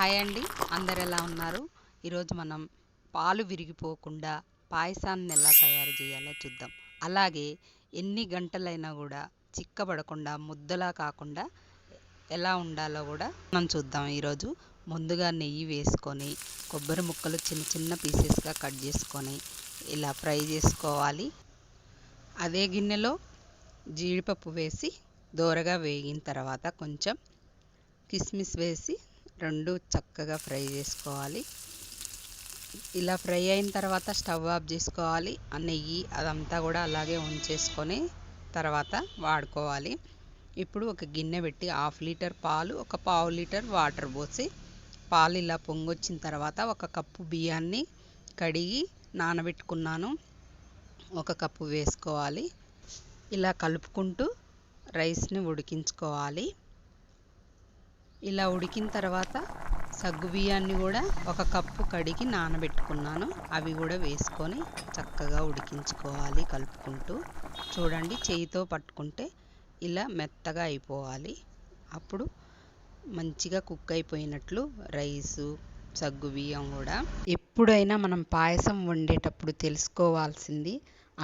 Hi అండి. అందరు ఎలా ఉన్నారు? ఈరోజు మనం పాలు విరిగిపోకుండా పాయసాన్ని ఎలా తయారు చేయాలో చూద్దాం. అలాగే ఎన్ని గంటలైనా కూడా చిక్కబడకుండా ముద్దలా కాకుండా ఎలా ఉండాలో కూడా మనం చూద్దాం ఈరోజు. ముందుగా నెయ్యి వేసుకొని కొబ్బరి ముక్కలు చిన్న చిన్న పీసెస్గా కట్ చేసుకొని ఇలా ఫ్రై చేసుకోవాలి. అదే గిన్నెలో జీడిపప్పు వేసి దోరగా వేగిన తర్వాత కొంచెం కిస్మిస్ వేసి రెండు చక్కగా ఫ్రై చేసుకోవాలి. ఇలా ఫ్రై అయిన తర్వాత స్టవ్ ఆఫ్ చేసుకోవాలి. ఆ నెయ్యి అదంతా కూడా అలాగే ఉంచేసుకొని తర్వాత వాడుకోవాలి. ఇప్పుడు ఒక గిన్నె పెట్టి హాఫ్ లీటర్ పాలు ఒక పావు లీటర్ వాటర్ పోసి పాలు ఇలా పొంగొచ్చిన తర్వాత ఒక కప్పు బియ్యాన్ని కడిగి నానబెట్టుకున్నాను. ఒక కప్పు వేసుకోవాలి. ఇలా కలుపుకుంటూ రైస్ని ఉడికించుకోవాలి. ఇలా ఉడికిన తర్వాత సగ్గు బియ్యాన్ని కూడా ఒక కప్పు కడిగి నానబెట్టుకున్నాను. అవి కూడా వేసుకొని చక్కగా ఉడికించుకోవాలి కలుపుకుంటూ. చూడండి చేయితో పట్టుకుంటే ఇలా మెత్తగా అయిపోవాలి. అప్పుడు మంచిగా కుక్ అయిపోయినట్లు రైసు సగ్గు బియ్యం కూడా. ఎప్పుడైనా మనం పాయసం వండేటప్పుడు తెలుసుకోవాల్సింది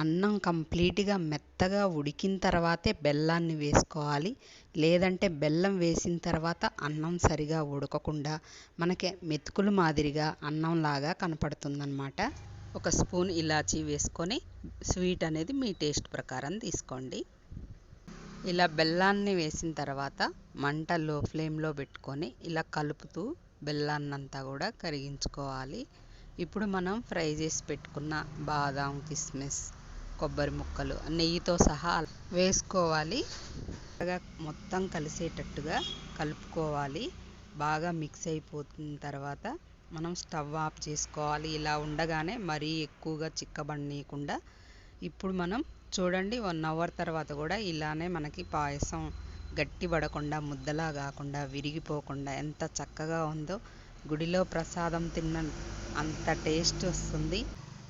అన్నం కంప్లీట్గా మెత్తగా ఉడికిన తర్వాతే బెల్లాన్ని వేసుకోవాలి. లేదంటే బెల్లం వేసిన తర్వాత అన్నం సరిగా ఉడకకుండా మనకి మెతుకులు మాదిరిగా అన్నంలాగా కనపడుతుందన్నమాట. ఒక స్పూన్ ఇలాచీ వేసుకొని స్వీట్ అనేది మీ టేస్ట్ ప్రకారం తీసుకోండి. ఇలా బెల్లాన్ని వేసిన తర్వాత మంట లో ఫ్లేమ్లో పెట్టుకొని ఇలా కలుపుతూ బెల్లాన్నంతా కూడా కరిగించుకోవాలి. ఇప్పుడు మనం ఫ్రై చేసి పెట్టుకున్న బాదాం కిస్మిస్ కొబ్బరి ముక్కలు నెయ్యితో సహా వేసుకోవాలి. బాగా మొత్తం కలిసేటట్టుగా కలుపుకోవాలి. బాగా మిక్స్ అయిపోతున్న తర్వాత మనం స్టవ్ ఆఫ్ చేసుకోవాలి. ఇలా ఉండగానే మరీ ఎక్కువగా చిక్కబడనీయకుండా ఇప్పుడు మనం చూడండి వన్ అవర్ తర్వాత కూడా ఇలానే మనకి పాయసం గట్టి పడకుండా ముద్దలా కాకుండా విరిగిపోకుండా ఎంత చక్కగా ఉందో గుడిలో ప్రసాదం తిన్న అంత టేస్ట్ వస్తుంది.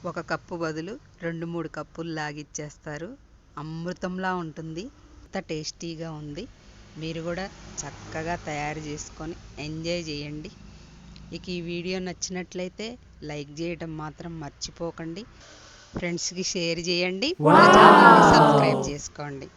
ఒక కప్పు బదులు రెండు మూడు కప్పులు లాగిచ్చేస్తారు. అమృతంలా ఉంటుంది. అంత టేస్టీగా ఉంది. మీరు కూడా చక్కగా తయారు చేసుకొని ఎంజాయ్ చేయండి. ఇక ఈ వీడియో నచ్చినట్లయితే లైక్ చేయడం మాత్రం మర్చిపోకండి. ఫ్రెండ్స్కి షేర్ చేయండి. సబ్స్క్రైబ్ చేసుకోండి.